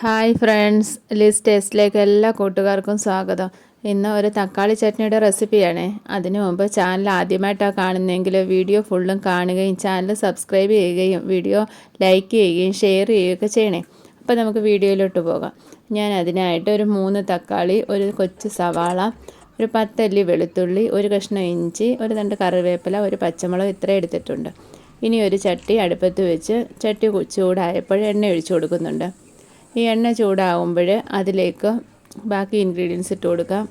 Hi friends list ടേസ്റ്റിലേക്ക് എല്ലാ കൂട്ടുകാർക്കും സ്വാഗതം. ഇന്ന് ഒരു തക്കാളി ചട്നിയുടെ റെസിപ്പിയാണ്. അതിനു മുമ്പ് ചാനൽ ആദ്യമായിട്ടാണ് കാണുന്നതെങ്കിൽ വീഡിയോ ഫുള്ളും കാണുകയും ചാനൽ സബ്സ്ക്രൈബ് ചെയ്യുകയും വീഡിയോ ലൈക്ക് ചെയ്യുകയും ഷെയർ ചെയ്യുകയൊക്കെ ചെയ്യണേ. അപ്പോൾ നമുക്ക് വീഡിയോയിലോട്ട് പോകാം. ഞാൻ അതിനായിട്ട് ഒരു മൂന്ന് തക്കാളി ഒരു കൊച്ചു സവാള ഒരു പത്തല്ലി വെളുത്തുള്ളി ഒരു കഷ്ണം ഇഞ്ചി ഒരു രണ്ട് കറിവേപ്പില ഒരു പച്ചമുളക് ഇത്ര എടുത്തിട്ടുണ്ട്. ഇനി ഒരു ചട്ടി അടുപ്പത്ത് വെച്ച് ചട്ടി ചൂടായപ്പോൾ എണ്ണ ഒഴിച്ചു കൊടുക്കുന്നുണ്ട്. ഈ എണ്ണ ചൂടാകുമ്പോൾ അതിലേക്ക് ബാക്കി ഇൻഗ്രീഡിയൻസ് ഇട്ട് കൊടുക്കാം.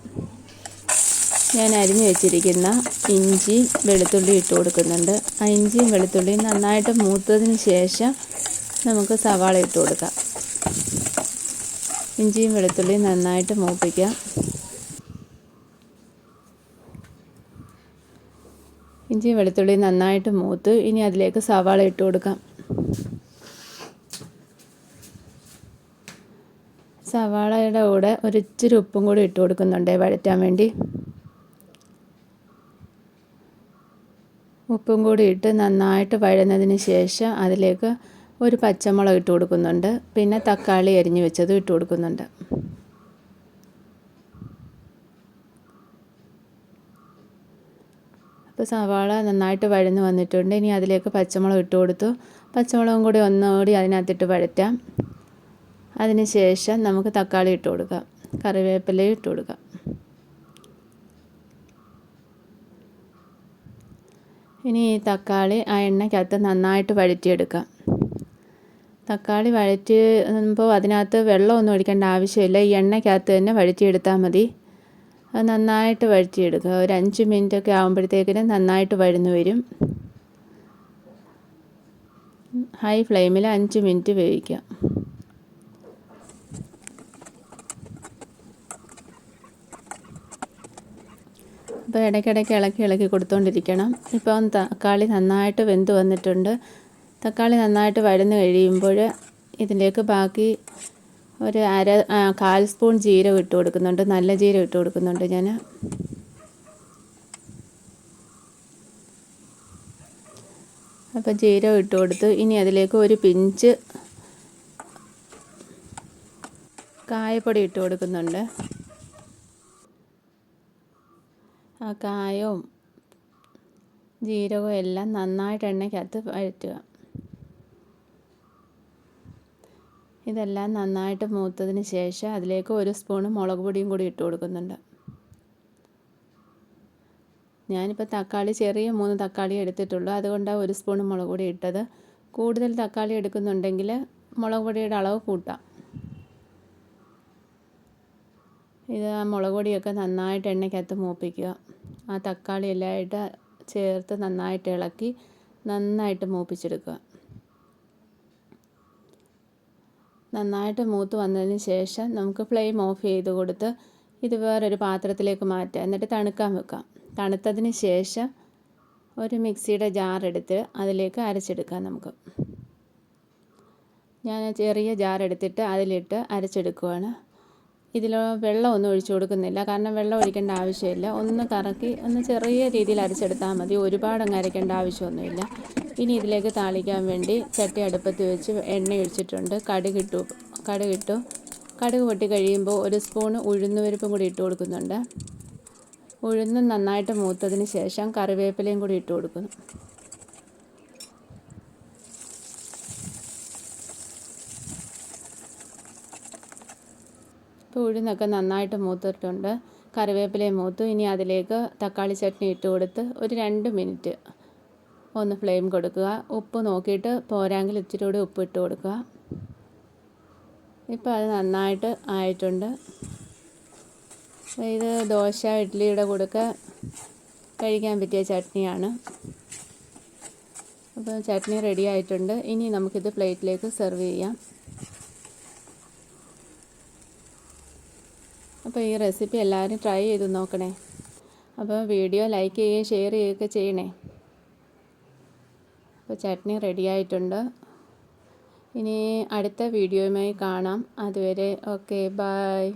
ഞാൻ അരിഞ്ഞു വെച്ചിരിക്കുന്ന ഇഞ്ചി വെളുത്തുള്ളി ഇട്ട് കൊടുക്കുന്നുണ്ട്. ആ ഇഞ്ചിയും വെളുത്തുള്ളിയും നന്നായിട്ട് മൂത്തതിന് ശേഷം നമുക്ക് സവാള ഇട്ട് കൊടുക്കാം. ഇഞ്ചിയും വെളുത്തുള്ളിയും നന്നായിട്ട് മൂപ്പിക്കാം. ഇഞ്ചിയും വെളുത്തുള്ളിയും നന്നായിട്ട് മൂത്ത് ഇനി അതിലേക്ക് സവാള ഇട്ട് കൊടുക്കാം. സവാളയുടെ കൂടെ ഒരിച്ചിരി ഉപ്പും കൂടി ഇട്ട് കൊടുക്കുന്നുണ്ട്. വഴറ്റാൻ വേണ്ടി. ഉപ്പും കൂടി ഇട്ട് നന്നായിട്ട് വഴന്നതിന് ശേഷം അതിലേക്ക് ഒരു പച്ചമുളക് ഇട്ട് കൊടുക്കുന്നുണ്ട്. പിന്നെ തക്കാളി അരിഞ്ഞു വെച്ചതും ഇട്ട് കൊടുക്കുന്നുണ്ട്. അപ്പോൾ സവാള നന്നായിട്ട് വഴന്ന് വന്നിട്ടുണ്ട്. ഇനി അതിലേക്ക് പച്ചമുളക് ഇട്ട് കൊടുത്തു. പച്ചമുളകും കൂടി ഒന്നുകൂടി അതിനകത്തിട്ട് വഴറ്റാം. അതിന് ശേഷം നമുക്ക് തക്കാളി ഇട്ട് കൊടുക്കാം. കറിവേപ്പിലയും ഇട്ട് കൊടുക്കാം. ഇനി ഈ തക്കാളി ആ എണ്ണയ്ക്കകത്ത് നന്നായിട്ട് വഴറ്റിയെടുക്കാം. തക്കാളി വഴറ്റുമ്പോൾ അതിനകത്ത് വെള്ളമൊന്നും ഒഴിക്കേണ്ട ആവശ്യമില്ല. ഈ എണ്ണയ്ക്കകത്ത് തന്നെ വഴറ്റിയെടുത്താൽ മതി. അത് നന്നായിട്ട് വഴറ്റിയെടുക്കുക. ഒരു അഞ്ച് മിനിറ്റൊക്കെ ആകുമ്പോഴത്തേക്കിനും നന്നായിട്ട് വഴന്നു വരും. ഹൈ ഫ്ലെയിമിൽ അഞ്ച് മിനിറ്റ് വേവിക്കാം. അപ്പോൾ ഇടയ്ക്കിടയ്ക്ക് ഇളക്കി ഇളക്കി കൊടുത്തുകൊണ്ടിരിക്കണം ഇപ്പം തക്കാളി നന്നായിട്ട് വെന്ത് വന്നിട്ടുണ്ട്. തക്കാളി നന്നായിട്ട് വഴന്ന് കഴിയുമ്പോൾ ഇതിലേക്ക് ബാക്കി ഒരു അര കാൽ സ്പൂൺ ജീരകം ഇട്ട് കൊടുക്കുന്നുണ്ട്. നല്ല ജീരകം ഇട്ട് കൊടുക്കുന്നുണ്ട് ഞാൻ. അപ്പോൾ ജീരകം ഇട്ട് കൊടുത്ത് ഇനി അതിലേക്ക് ഒരു പിഞ്ച് കായപ്പൊടി ഇട്ട് കൊടുക്കുന്നുണ്ട്. ആ കായവും ജീരകവും എല്ലാം നന്നായിട്ട് എണ്ണയ്ക്കകത്ത് വഴറ്റുക ഇതെല്ലാം നന്നായിട്ട് മൂത്തതിന് ശേഷം അതിലേക്ക് ഒരു സ്പൂണ് മുളക് പൊടിയും കൂടി ഇട്ട് കൊടുക്കുന്നുണ്ട്. ഞാനിപ്പോൾ തക്കാളി ചെറിയ മൂന്ന് തക്കാളി എടുത്തിട്ടുള്ളൂ. അതുകൊണ്ടാണ് ഒരു സ്പൂൺ മുളക് പൊടി ഇട്ടത്. കൂടുതൽ തക്കാളി എടുക്കുന്നുണ്ടെങ്കിൽ മുളക് പൊടിയുടെ അളവ് കൂട്ടാം. ഇത് ആ മുളക് പൊടിയൊക്കെ നന്നായിട്ട് എണ്ണയ്ക്കകത്ത് മൂപ്പിക്കുക. ആ തക്കാളി എല്ലാമായിട്ട് ചേർത്ത് നന്നായിട്ട് ഇളക്കി നന്നായിട്ട് മൂപ്പിച്ചെടുക്കുക. നന്നായിട്ട് മൂത്ത് വന്നതിന് ശേഷം നമുക്ക് ഫ്ലെയിം ഓഫ് ചെയ്ത് കൊടുത്ത് ഇത് വേറൊരു പാത്രത്തിലേക്ക് മാറ്റുക. എന്നിട്ട് തണുക്കാൻ വെക്കാം. തണുത്തതിന് ശേഷം ഒരു മിക്സിയുടെ ജാർ എടുത്ത് അതിലേക്ക് അരച്ചെടുക്കാം നമുക്ക്. ഞാൻ ചെറിയ ജാർ എടുത്തിട്ട് അതിലിട്ട് അരച്ചെടുക്കുവാണ്. ഇതിൽ വെള്ളമൊന്നും ഒഴിച്ചു കൊടുക്കുന്നില്ല. കാരണം വെള്ളം ഒഴിക്കേണ്ട ആവശ്യമില്ല. ഒന്ന് കറക്കി ഒന്ന് ചെറിയ രീതിയിൽ അരച്ചെടുത്താൽ മതി. ഒരുപാട് അങ്ങ് അരയ്ക്കേണ്ട ആവശ്യമൊന്നുമില്ല. ഇനി ഇതിലേക്ക് താളിക്കാൻ വേണ്ടി ചട്ടി അടുപ്പത്ത് വെച്ച് എണ്ണ ഒഴിച്ചിട്ടുണ്ട്. കടുകിട്ടു കടുകിട്ടു കടുക് പൊട്ടി കഴിയുമ്പോൾ ഒരു സ്പൂണ് ഉഴുന്നുപരിപ്പും കൂടി ഇട്ട് കൊടുക്കുന്നുണ്ട്. ഉഴുന്ന് നന്നായിട്ട് മൂത്തതിന് ശേഷം കറിവേപ്പിലയും കൂടി ഇട്ട് കൊടുക്കുന്നു. ഇപ്പോൾ ഉഴുന്നൊക്കെ നന്നായിട്ട് മൂത്തിട്ടുണ്ട്. കറിവേപ്പിലയും മൂത്തു. ഇനി അതിലേക്ക് തക്കാളി ചട്നി ഇട്ട് കൊടുത്ത് ഒരു രണ്ട് മിനിറ്റ് ഒന്ന് ഫ്ലെയിം കൊടുക്കുക. ഉപ്പ് നോക്കിയിട്ട് പോരാങ്കിൽ ഇച്ചിരി കൂടി ഉപ്പ് ഇട്ട് കൊടുക്കുക. ഇപ്പോൾ അത് നന്നായിട്ട് ആയിട്ടുണ്ട്. ഇത് ദോശ ഇഡ്ഡലിയുടെ കൊടുക്ക കഴിക്കാൻ പറ്റിയ ചട്നിയാണ്. അപ്പോൾ ചട്നി റെഡി ആയിട്ടുണ്ട്. ഇനി നമുക്കിത് പ്ലേറ്റിലേക്ക് സെർവ് ചെയ്യാം. അപ്പോൾ ഈ റെസിപ്പി എല്ലാവരും ട്രൈ ചെയ്ത് നോക്കണേ. അപ്പോൾ വീഡിയോ ലൈക്ക് ചെയ്യുകയും ഷെയർ ചെയ്യുകയൊക്കെ ചെയ്യണേ. അപ്പോൾ ചട്നി റെഡി ആയിട്ടുണ്ട്. ഇനി അടുത്ത വീഡിയോയുമായി കാണാം. അതുവരെ ഓക്കെ ബായ്